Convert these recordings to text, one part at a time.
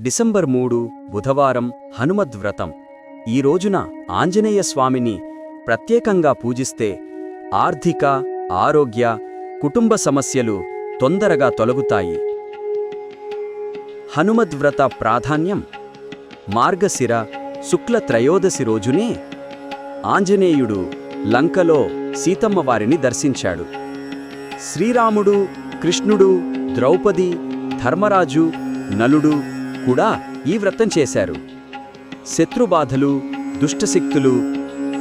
December మూడు బుధవారం హనుమద్వ్రతం. ఈ రోజున ఆంజనేయ స్వామిని ప్రత్యేకంగా పూజిస్తే ఆర్థిక ఆరోగ్య కుటుంబ సమస్యలు తొందరగా తొలగుతాయి. హనుమద్వ్రత ప్రాధాన్యం మార్గశిర శుక్ల త్రయోదశి రోజునే ఆంజనేయుడు లంకలో సీతమ్మవారిని దర్శించాడు. శ్రీరాముడు కృష్ణుడు ద్రౌపది ధర్మరాజు నలుడు కూడా ఈ వ్రతం చేశారు. శత్రుబాధలు దుష్టశక్తులు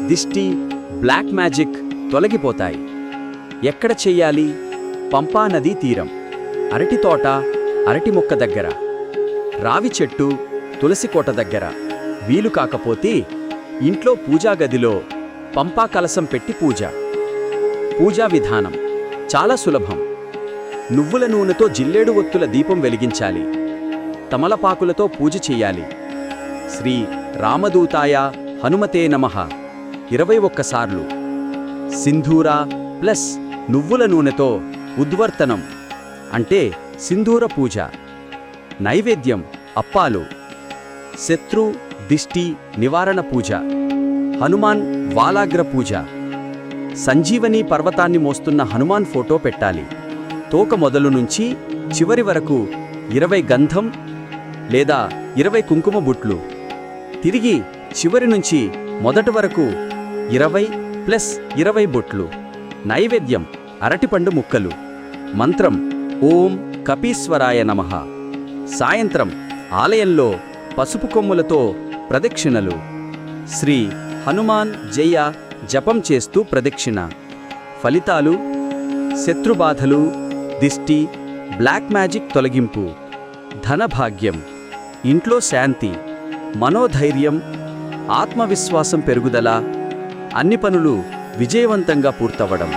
దిష్టి బ్లాక్ మ్యాజిక్ తొలగిపోతాయి. ఎక్కడ చెయ్యాలి పంపా నదీ తీరం అరటి తోట అరటి మొక్క దగ్గర రావి చెట్టు తులసి కోట దగ్గర. వీలు కాకపోతే ఇంట్లో పూజా గదిలో పంపా కలసం పెట్టి పూజ. పూజా విధానం చాలా సులభం. నువ్వుల నూనెతో జిల్లేడు ఒత్తుల దీపం వెలిగించాలి. తమలపాకులతో పూజ చెయ్యాలి శ్రీ రామదూతాయ హనుమతే నమః. ఇరవై ఒక్కసార్లు సింధూర ప్లస్ నువ్వుల నూనెతో ఉద్వర్తనం. అంటే సింధూర పూజ. నైవేద్యం అప్పాలు. శత్రు దిష్టి నివారణ పూజ. హనుమాన్ వాలాగ్ర పూజ. సంజీవని పర్వతాన్ని మోస్తున్న హనుమాన్ ఫోటో పెట్టాలి. తోక మొదలు నుంచి చివరి వరకు ఇరవై గంధం లేదా ఇరవై కుంకుమ బుట్లు. తిరిగి చివరి నుంచి మొదటి వరకు ఇరవై ప్లస్ ఇరవై బొట్లు. నైవేద్యం అరటిపండు ముక్కలు. మంత్రం ఓం కపీశ్వరాయ నమః. సాయంత్రం ఆలయంలో పసుపు కొమ్ములతో ప్రదక్షిణలు. శ్రీ హనుమాన్ జయ జపం చేస్తూ ప్రదక్షిణ. ఫలితాలు శత్రుబాధలు దిష్టి బ్లాక్ మ్యాజిక్ తొలగింపు. ధనభాగ్యం. ఇంట్లో శాంతి మనోధైర్యం ఆత్మవిశ్వాసం పెరుగుదల అన్ని పనులు విజయవంతంగా పూర్తవ్వడం.